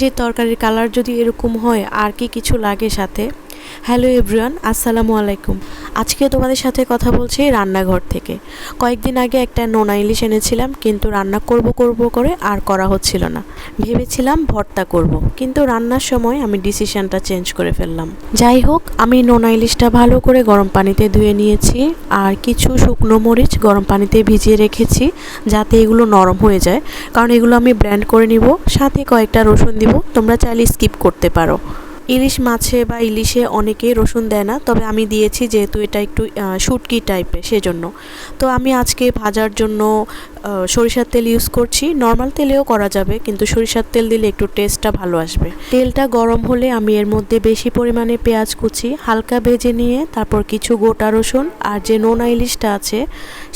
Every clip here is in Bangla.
যে তরকারির কালার যদি এরকম হয়, আর কি কিছু লাগে সাথে? হ্যালো এভরিওয়ান আসসালামু আলাইকুম। আজকে তোমাদের সাথে কথা বলছি রান্নাঘর থেকে। কয়েকদিন আগে একটা নোনা ইলিশ এনেছিলাম, কিন্তু রান্না করব করব করে আর করা হচ্ছিল না। ভেবেছিলাম ভর্তা করব, কিন্তু রান্নার সময় আমি ডিসিশনটা চেঞ্জ করে ফেললাম। যাই হোক, আমি নোনা ইলিশটা ভালো করে গরম পানিতে ধুয়ে নিয়েছি, আর কিছু শুকনো মরিচ গরম পানিতে ভিজিয়ে রেখেছি, যাতে এগুলো নরম হয়ে যায়। কারণ এগুলো আমি ব্র্যান্ড করে নিব, সাথে কয়েকটা রসুন দিব, তোমরা চাইলে স্কিপ করতে পারো। ইলিশ মাছে বা ইলিশে অনেকেই রসুন দেয় না, তবে আমি দিয়েছি যেহেতু এটা একটু শুটকি টাইপের সেজন্য। তো আমি আজকে ভাজার জন্য সরিষার তেল ইউজ করছি। নর্মাল তেলেও করা যাবে, কিন্তু সরিষার তেল দিলে একটু টেস্টটা ভালো আসবে। তেলটা গরম হলে আমি এর মধ্যে বেশি পরিমাণে পেঁয়াজ কুচি, হালকা ভেজে নিয়ে তারপর কিছু গোটা রসুন আর যে নোনা ইলিশটা আছে,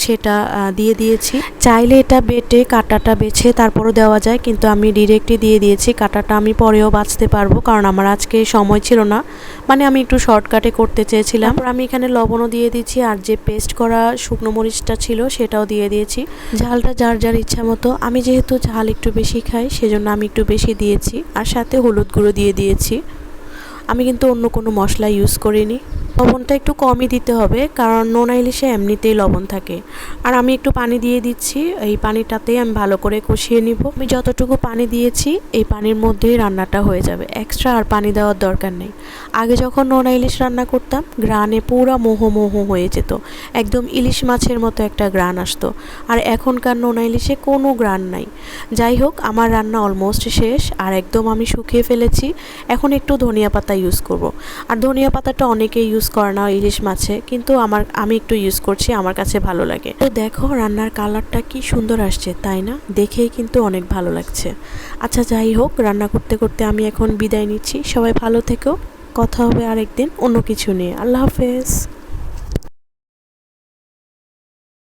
সেটা দিয়ে দিয়েছি। চাইলে এটা বেটে কাটাটা বেছে তারপরও দেওয়া যায়, কিন্তু আমি ডিরেক্টই দিয়ে দিয়েছি। কাটাটা আমি পরেও বাঁচতে পারব, কারণ আমার আজকে সময় ছিল না। মানে আমি একটু শর্টকাটে করতে চেয়েছিলাম। তারপর আমি এখানে লবণও দিয়ে দিয়েছি আর যে পেস্ট করা শুকনো মরিচটা ছিল সেটাও দিয়ে দিয়েছি। ঝালটা যার যার ইচ্ছা মতো। আমি যেহেতু ঝাল একটু বেশি খাই, সেজন্য আমি একটু বেশি দিয়েছি। আর সাথে হলুদ গুঁড়ো দিয়ে দিয়েছি। আমি কিন্তু অন্য কোনো মশলা ইউজ করিনি। লবণটা একটু কমই দিতে হবে, কারণ নোনা ইলিশে এমনিতেই লবণ থাকে। আর আমি একটু পানি দিয়ে দিচ্ছি, এই পানিটাতেই আমি ভালো করে কষিয়ে নিব। আমি যতটুকু পানি দিয়েছি, এই পানির মধ্যেই রান্নাটা হয়ে যাবে। এক্সট্রা আর পানি দেওয়ার দরকার নেই। আগে যখন নোনা ইলিশ রান্না করতাম গ্রানে পুরো মোহ মোহ হয়ে যেত। একদম ইলিশ মাছের মতো একটা গ্রান আসতো। আর এখনকার নোনা ইলিশে কোনো গ্রান নাই। যাই হোক, আমার রান্না অলমোস্ট শেষ, আর একদম আমি শুকিয়ে ফেলেছি। এখন একটু ধনিয়া পাতা ইউজ করব। আর ধনিয়া পাতাটা অনেকে ইউজ করে না ইলিশ মাছে, কিন্তু আমার, আমি একটু ইউজ করছি, আমার কাছে ভালো লাগে। তো দেখো রান্নার কালারটা কি সুন্দর আসছে, তাই না? দেখেই কিন্তু অনেক ভালো লাগছে। আচ্ছা যাই হোক, রান্না করতে করতে আমি এখন বিদায় নিচ্ছি। সবাই ভালো থেকো। কথা হবে আরেকদিন অন্য কিছু নিয়ে। আল্লাহ হাফেজ।